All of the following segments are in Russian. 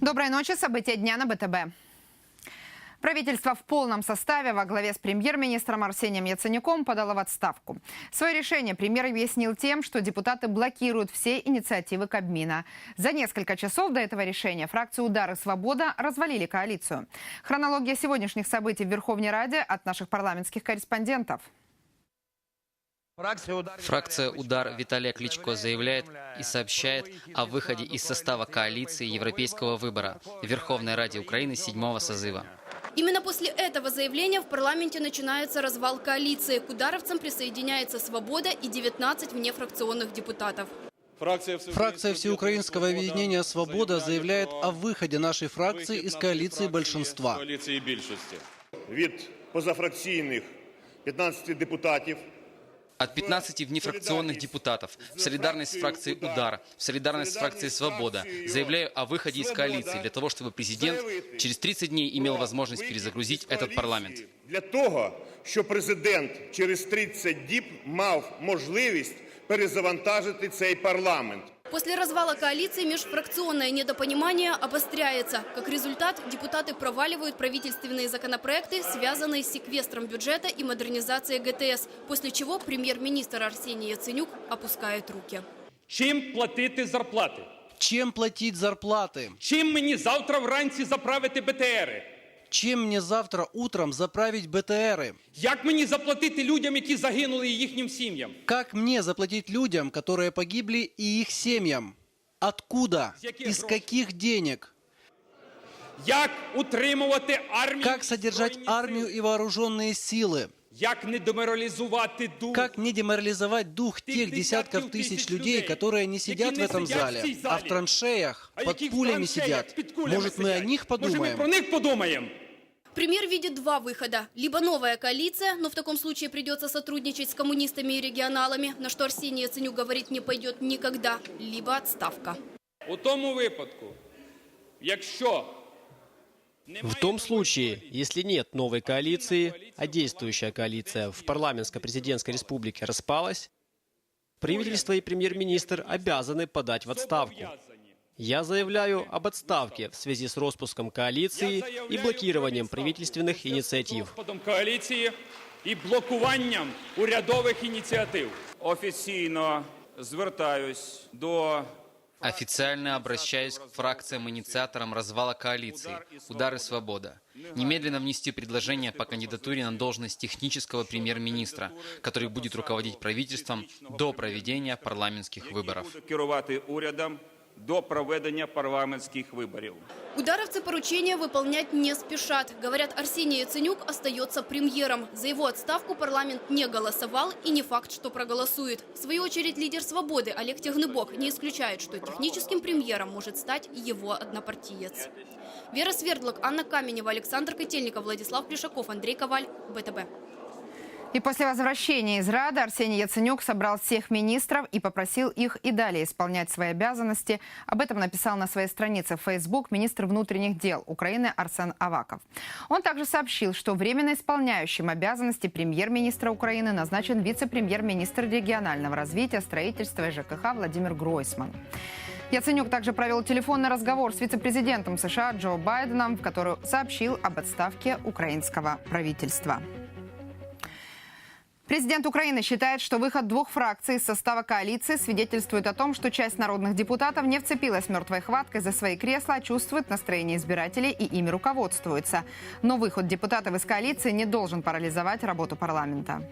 Доброй ночи. События дня на БТБ. Правительство в полном составе во главе с премьер-министром Арсением Яценюком подало в отставку. Свое решение премьер объяснил тем, что депутаты блокируют все инициативы Кабмина. За несколько часов до этого решения фракции «Удар и свобода» развалили коалицию. Хронология сегодняшних событий в Верховной Раде от наших парламентских корреспондентов. Фракция «Удар» Виталия Кличко заявляет и сообщает о выходе из состава коалиции Европейского выбора в Верховной Раде Украины седьмого созыва. Именно после этого заявления в парламенте начинается развал коалиции. К ударовцам присоединяется «Свобода» и 19 внефракционных депутатов. Фракция Всеукраинского объединения «Свобода» заявляет о выходе нашей фракции из коалиции большинства. Від позафракційних 15 депутатів от 15 внефракционных депутатов. в солидарность с фракцией «Удар», в солидарность с фракцией «Свобода» заявляю о выходе из коалиции для того, чтобы президент через 30 дней имел возможность перезагрузить этот парламент. для того, щоб президент через 30 діб мав можливість перезавантажити цей парламент. После развала коалиции межфракционное недопонимание обостряется. Как результат, депутаты проваливают правительственные законопроекты, связанные с секвестром бюджета и модернизацией ГТС, после чего премьер-министр Арсений Яценюк опускает руки. Чим платити зарплати? Чем платить зарплаты? Чим мені завтра вранці заправити БТРи? Чем мне завтра утром заправить БТРы? Як мені заплатити людям, які загинули і їхнім сім'ям? Как мне заплатить людям, которые погибли, и их семьям? Откуда? С каких Из грошей? каких денег? Як утримувати армію? Как содержать Збройні армию сили? и вооруженные силы? Як не деморалізувати дух? Как не деморализовать дух Тех тех десятков десятков тысяч тысяч людей, людей, которые не сидят в не этом сидят в зале, цій а в залі, траншеях, а под які в пулями траншеях сидят? під кулями Может, мы о сидять? них Може, ми подумаем? про них подумаємо? Премьер видит два выхода. Либо новая коалиция, но в таком случае придется сотрудничать с коммунистами и регионалами, на что Арсений Яценюк говорит не пойдет никогда, либо отставка. У тому випадку, якщо В том случае, если нет новой коалиции, а действующая коалиция в парламентско-президентской республике распалась, правительство и премьер-министр обязаны подать в отставку. Я заявляю об отставке в связи с распуском коалиции и блокированием правительственных инициатив. розпадом коаліції і блокуванням урядових ініціатив. Офіційно звертаюсь до Официально обращаюсь к фракциям-инициаторам развала коалиции «Удар и свобода». Немедленно внести предложение по кандидатуре на должность технического премьер-министра, который будет руководить правительством до проведения парламентских выборов. До проведення парламентських виборів. Ударовцы поручения выполнять не спешат. Говорят, Арсений Яценюк остается премьером. За его отставку парламент не голосовал и не факт, что проголосует. В свою очередь лидер «Свободы» Олег Тягнебок не исключает, что техническим премьером может стать его однопартиец. Вера Свердлок, Анна Каменева, Александр Котельников, Владислав Плешаков, Андрей Коваль, БТБ. И после возвращения из Рады Арсений Яценюк собрал всех министров и попросил их и далее исполнять свои обязанности. Об этом написал на своей странице в Facebook министр внутренних дел Украины Арсен Аваков. Он также сообщил, что временно исполняющим обязанности премьер-министра Украины назначен вице-премьер-министр регионального развития, строительства и ЖКХ Владимир Гройсман. Яценюк также провел телефонный разговор с вице-президентом США Джо Байденом, в который сообщил об отставке украинского правительства. Президент Украины считает, что выход двух фракций из состава коалиции свидетельствует о том, что часть народных депутатов не вцепилась мертвой хваткой за свои кресла, чувствует настроение избирателей и ими руководствуется. Но выход депутатов из коалиции не должен парализовать работу парламента.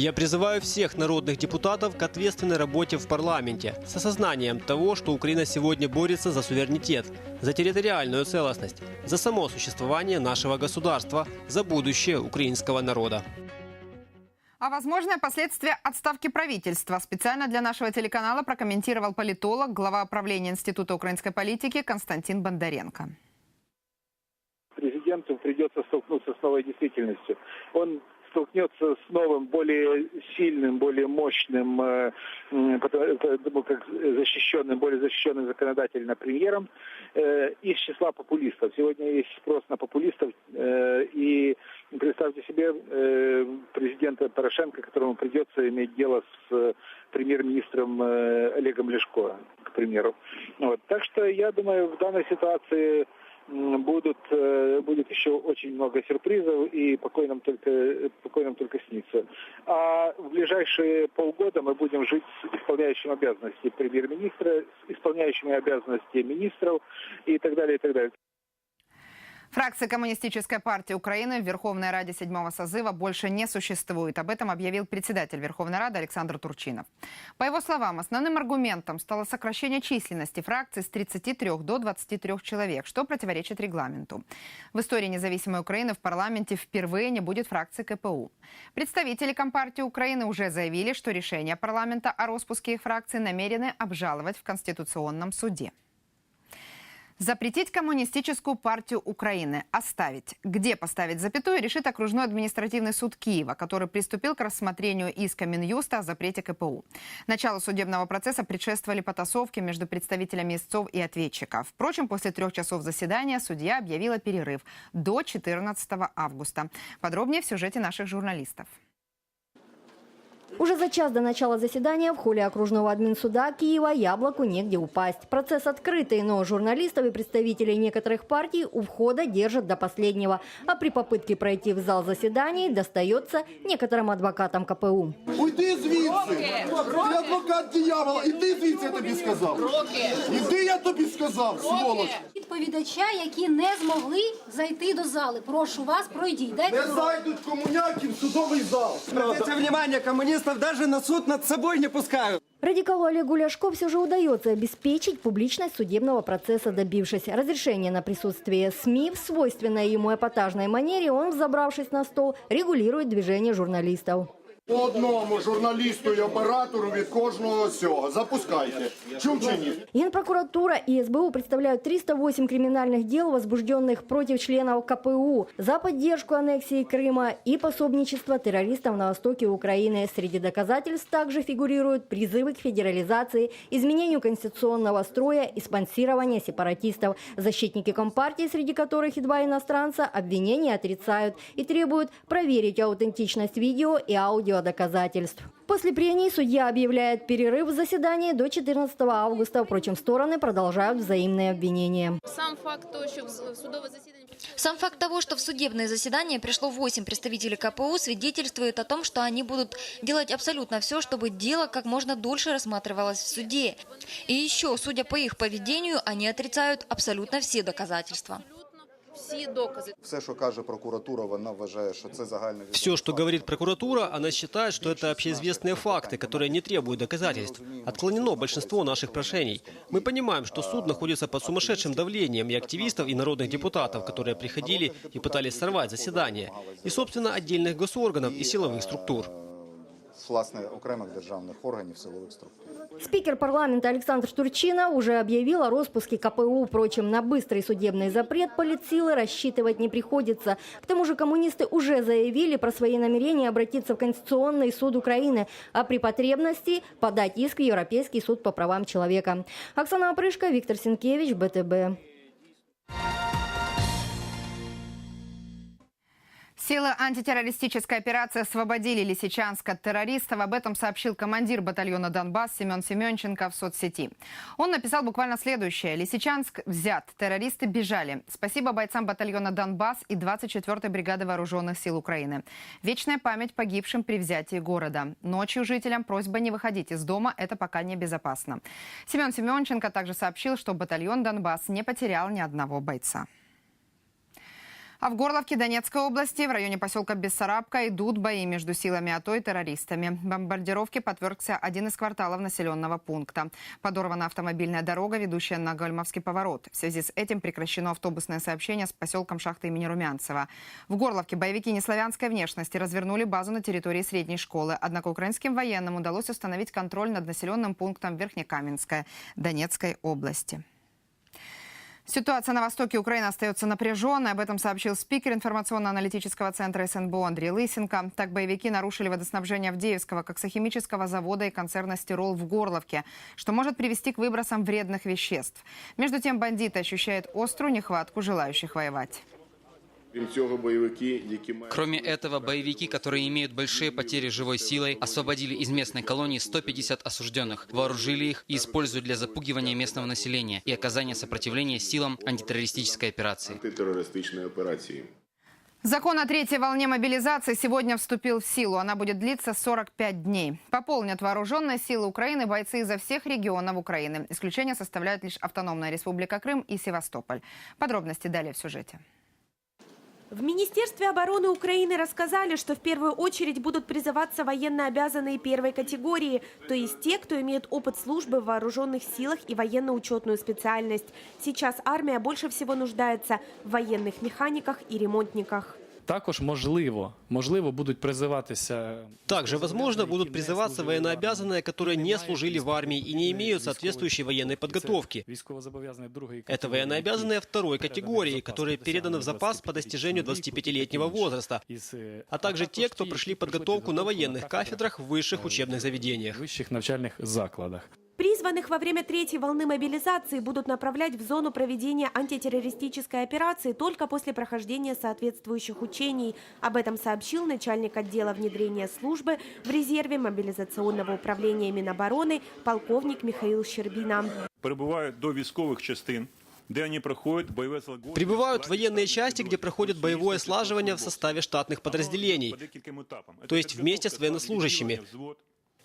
Я призываю всех народных депутатов к ответственной работе в парламенте с осознанием того, что Украина сегодня борется за суверенитет, за территориальную целостность, за само существование нашего государства, за будущее украинского народа. А возможное последствия отставки правительства специально для нашего телеканала прокомментировал политолог, глава управления Института украинской политики Константин Бондаренко. президенту придется столкнуться с новой действительностью. Он столкнется с новым, более сильным, более мощным, э, потому- думаю, как защищенным, более защищенным законодательно премьером э, из числа популистов. Сегодня есть спрос на популистов, э, и представьте себе э, президента Порошенко, которому придется иметь дело с э, премьер-министром э, Олегом Лешко, к примеру. Вот. Так что я думаю, в данной ситуации будут, э, будет еще очень много сюрпризов, и покой нам только, покой нам только снится. А в ближайшие полгода мы будем жить с исполняющим обязанности премьер-министра, с исполняющими обязанности министров и так далее, и так далее. Фракции Коммунистической партии Украины в Верховной Раде седьмого созыва больше не существует. Об этом объявил председатель Верховной Рады Александр Турчинов. По его словам, основным аргументом стало сокращение численности фракций с 33 до 23 человек, что противоречит регламенту. В истории независимой Украины в парламенте впервые не будет фракции КПУ. Представители Компартии Украины уже заявили, что решение парламента о распуске их фракций намерены обжаловать в Конституционном суде. Запретить коммунистическую партию Украины, оставить. Где поставить запятую, решит окружной административный суд Киева, который приступил к рассмотрению иска Минюста о запрете КПУ. Началу судебного процесса предшествовали потасовки между представителями истцов и ответчиков. Впрочем, после трех часов заседания судья объявила перерыв до 14 августа. Подробнее в сюжете наших журналистов. Уже за час до начала заседания в холле окружного админсуда Киева яблоку негде упасть. Процесс открытый, но журналистов и представителей некоторых партий у входа держат до последнего. А при попытке пройти в зал заседаний достается некоторым адвокатам КПУ. Уйди звідси! Ти адвокат дьявола! Іди звідси, я тобі сказав! Іди, я тобі сказав, сволоч! відповідача, які не змогли зайти до зали. Прошу вас, пройдіть. Дайте Не зайдуть комуняки в судовий зал! Обратите внимание, коммунистов даже на суд над собой не пускают. Радикалу Олегу Ляшко все же удается обеспечить публичность судебного процесса, добившись разрешения на присутствие СМИ. В свойственной ему эпатажной манере он, взобравшись на стол, регулирует движение журналистов. По одному журналісту і оператору від кожного цього. Запускайте. Чув чи ні? Генпрокуратура и СБУ представляют 308 криминальных дел, возбужденных против членов КПУ за поддержку аннексии Крыма и пособничество террористам на востоке Украины. Среди доказательств также фигурируют призывы к федерализации, изменению конституционного строя и спонсирование сепаратистов. Защитники Компартии, среди которых и два иностранца, обвинения отрицают и требуют проверить аутентичность видео и аудиодоказательств. После прений судья объявляет перерыв в заседании до 14 августа. Впрочем, стороны продолжают взаимные обвинения. Сам факт того, що в судове засідання Сам факт того, что в судебное заседание пришло 8 представителей КПУ, свидетельствует о том, что они будут делать абсолютно все, чтобы дело как можно дольше рассматривалось в суде. И еще, судя по их поведению, они отрицают абсолютно все доказательства. Всі докази. Все, що каже прокуратура, вона вважає, що це загальне Все, что говорит прокуратура, она считает, что это общеизвестные факты, которые не требуют доказательств. Отклонено большинство наших прошений. Мы понимаем, что суд находится под сумасшедшим давлением и активистов, и народных депутатов, которые приходили и пытались сорвать заседание, и, собственно, отдельных госорганов и силовых структур. Власне окремих державних органів силових структур. Спикер парламента Александр Штурчина уже объявил о распуске КПУ. Впрочем, на быстрый судебный запрет политсилы рассчитывать не приходится. К тому же коммунисты уже заявили про свои намерения обратиться в Конституционный суд Украины, а при потребности подать иск в Европейский суд по правам человека. Оксана Опрышко, Виктор Сенкевич, БТБ. Силы антитеррористической операции освободили Лисичанск от террористов. Об этом сообщил командир батальона «Донбасс» Семен Семенченко в соцсети. Он написал буквально следующее. «Лисичанск взят. Террористы бежали. Спасибо бойцам батальона «Донбасс» и 24-й бригады вооруженных сил Украины. Вечная память погибшим при взятии города. Ночью жителям просьба не выходить из дома. Это пока небезопасно. Семен Семенченко также сообщил, что батальон «Донбасс» не потерял ни одного бойца. А в Горловке Донецкой области в районе поселка Бессарабка идут бои между силами АТО и террористами. Бомбардировке подвергся один из кварталов населенного пункта. Подорвана автомобильная дорога, ведущая на Гольмовский поворот. В связи с этим прекращено автобусное сообщение с поселком Шахты имени Румянцева. В Горловке боевики неславянской внешности развернули базу на территории средней школы. Однако украинским военным удалось установить контроль над населенным пунктом Верхнекаменская Донецкой области. Ситуация на востоке Украины остается напряженной. Об этом сообщил спикер информационно-аналитического центра СНБО Андрей Лысенко. Так боевики нарушили водоснабжение Авдеевского коксохимического завода и концерна «Стирол» в Горловке, что может привести к выбросам вредных веществ. Между тем бандиты ощущают острую нехватку желающих воевать. Кроме этого, боевики, которые имеют большие потери живой силой, освободили из местной колонии 150 осужденных, вооружили их и используют для запугивания местного населения и оказания сопротивления силам антитеррористической операции. антитерористичної операції. Закон о третьей волне мобилизации сегодня вступил в силу. Она будет длиться 45 дней. Пополнят вооруженные силы Украины бойцы изо всех регионов Украины. Исключение составляют лишь Автономная Республика Крым и Севастополь. Подробности далее в сюжете. В Министерстве обороны Украины рассказали, что в первую очередь будут призываться военно обязанные первой категории, то есть те, кто имеет опыт службы в вооруженных силах и военно-учетную специальность. Сейчас армия больше всего нуждается в военных механиках и ремонтниках. Також можливо, можливо, будуть призиватися Также, возможно, будут призываться военнообязанные, которые не служили в армии и не имеют соответствующей военной подготовки. військовозобов'язані другої Это военнообязанные второй категории, которые переданы в запас по достижению 25-летнего возраста, із е, а также те, кто прошли подготовку на военных кафедрах в высших учебных заведениях. вищих навчальних закладах. Призванных во время третьей волны мобилизации будут направлять в зону проведения антитеррористической операции только после прохождения соответствующих учений. Об этом сообщил начальник отдела внедрения службы в резерве мобилизационного управления Минобороны полковник Михаил Щербина. Прибувають до військових частин, де вони проходять бойове злагодження. Прибывают военные части, где проходят боевое слаживание в составе штатных подразделений, то есть вместе с военнослужащими.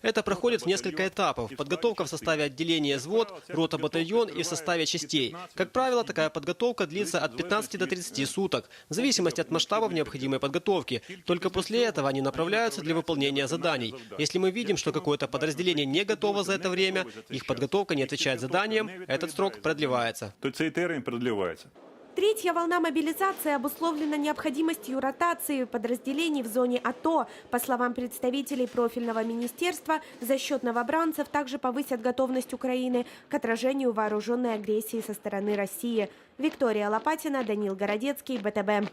Это проходит в несколько этапов. Подготовка в составе отделения ЗВОД, рота батальон и в составе частей. Как правило, такая подготовка длится от 15 до 30 суток, в зависимости от масштабов необходимой подготовки. Только после этого они направляются для выполнения заданий. Если мы видим, что какое-то подразделение не готово за это время, их подготовка не отвечает заданиям, этот срок продлевается. То цей термін продлівається. Третья волна мобилизации обусловлена необходимостью ротации подразделений в зоне АТО. По словам представителей профильного министерства, за счет новобранцев также повысят готовность Украины к отражению вооруженной агрессии со стороны России. Виктория Лопатина, Данил Городецкий, БТБ.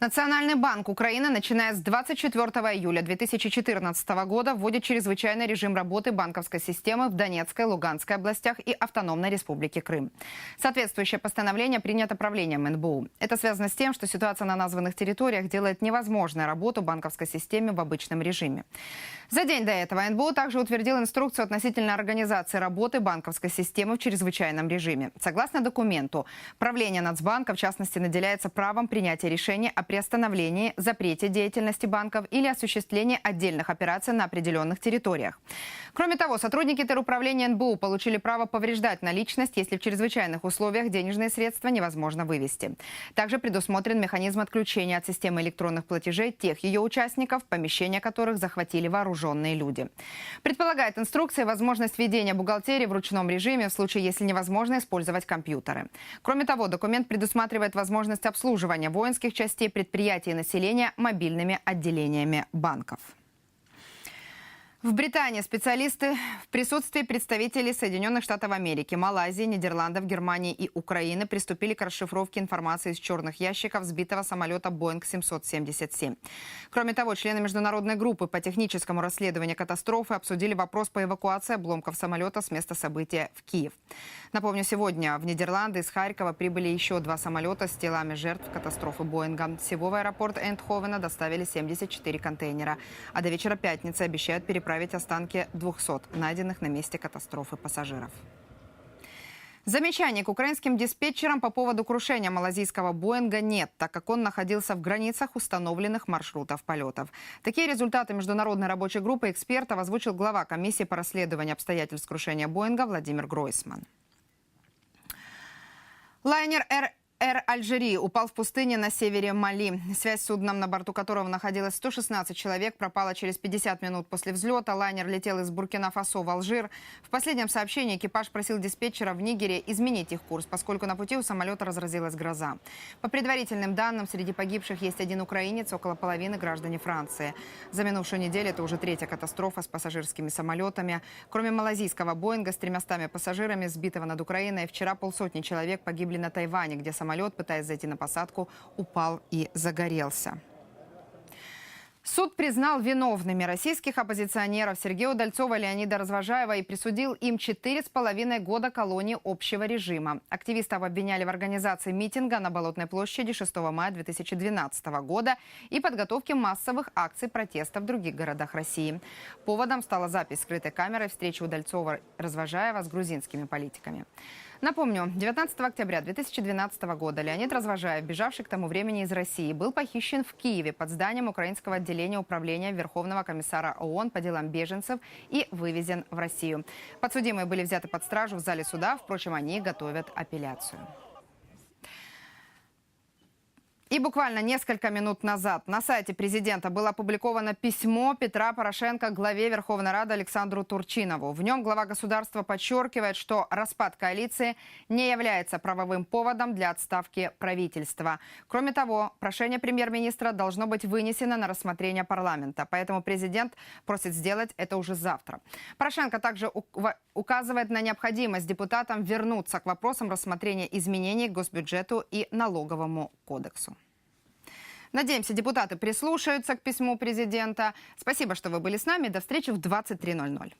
Национальный банк Украины, начиная с 24 июля 2014 года, вводит чрезвычайный режим работы банковской системы в Донецкой, Луганской областях и Автономной Республике Крым. Соответствующее постановление принято правлением НБУ. Это связано с тем, что ситуация на названных территориях делает невозможной работу банковской системе в обычном режиме. За день до этого НБУ также утвердил инструкцию относительно организации работы банковской системы в чрезвычайном режиме. Согласно документу, правление Нацбанка, в частности, наделяется правом принятия решения о приостановлении, запрете деятельности банков или осуществлении отдельных операций на определенных территориях. Кроме того, сотрудники теруправления НБУ получили право повреждать наличность, если в чрезвычайных условиях денежные средства невозможно вывести. Также предусмотрен механизм отключения от системы электронных платежей тех ее участников, помещения которых захватили вооруженные люди. Предполагает инструкция возможность ведения бухгалтерии в ручном режиме в случае, если невозможно использовать компьютеры. Кроме того, документ предусматривает возможность обслуживания воинских частей предприятий и населения мобильными отделениями банков. В Британии специалисты в присутствии представителей Соединенных Штатов Америки, Малайзии, Нидерландов, Германии и Украины приступили к расшифровке информации из черных ящиков сбитого самолета Boeing 777. Кроме того, члены международной группы по техническому расследованию катастрофы обсудили вопрос по эвакуации обломков самолета с места события в Киев. Напомню, сегодня в Нидерланды из Харькова прибыли еще два самолета с телами жертв катастрофы Боинга. Всего в аэропорт Эндховена доставили 74 контейнера. А до вечера пятницы обещают переправить останки 200 найденных на месте катастрофы пассажиров. Замечаний к украинским диспетчерам по поводу крушения малазийского Боинга нет, так как он находился в границах установленных маршрутов полетов. Такие результаты международной рабочей группы экспертов озвучил глава комиссии по расследованию обстоятельств крушения Боинга Владимир Гройсман. Лайнер «Р Эр Альжири упал в пустыне на севере Мали. Связь с судном, на борту которого находилось 116 человек, пропала через 50 минут после взлета. Лайнер летел из Буркина-Фасо в Алжир. В последнем сообщении экипаж просил диспетчера в Нигере изменить их курс, поскольку на пути у самолета разразилась гроза. По предварительным данным, среди погибших есть один украинец, около половины граждане Франции. За минувшую неделю это уже третья катастрофа с пассажирскими самолетами. Кроме малазийского Боинга с тремястами пассажирами, сбитого над Украиной, вчера полсотни человек погибли на Тайване, где самолет, пытаясь зайти на посадку, упал и загорелся. Суд признал виновными российских оппозиционеров Сергея Удальцова и Леонида Развожаева и присудил им 4,5 года колонии общего режима. Активистов обвиняли в организации митинга на Болотной площади 6 мая 2012 года и подготовке массовых акций протеста в других городах России. Поводом стала запись скрытой камерой встречи Удальцова Развожаева с грузинскими политиками. Напомню, 19 октября 2012 года Леонид Развожаев, бежавший к тому времени из России, был похищен в Киеве под зданием украинского отделения управления Верховного комиссара ООН по делам беженцев и вывезен в Россию. Подсудимые были взяты под стражу в зале суда, впрочем, они готовят апелляцию. И буквально несколько минут назад на сайте президента было опубликовано письмо Петра Порошенко главе Верховной Рады Александру Турчинову. В нем глава государства подчеркивает, что распад коалиции не является правовым поводом для отставки правительства. Кроме того, прошение премьер-министра должно быть вынесено на рассмотрение парламента. Поэтому президент просит сделать это уже завтра. Порошенко также ук- указывает на необходимость депутатам вернуться к вопросам рассмотрения изменений к госбюджету и налоговому кодексу. Надеемся, депутаты прислушаются к письму президента. Спасибо, что вы были с нами. До встречи в 23.00.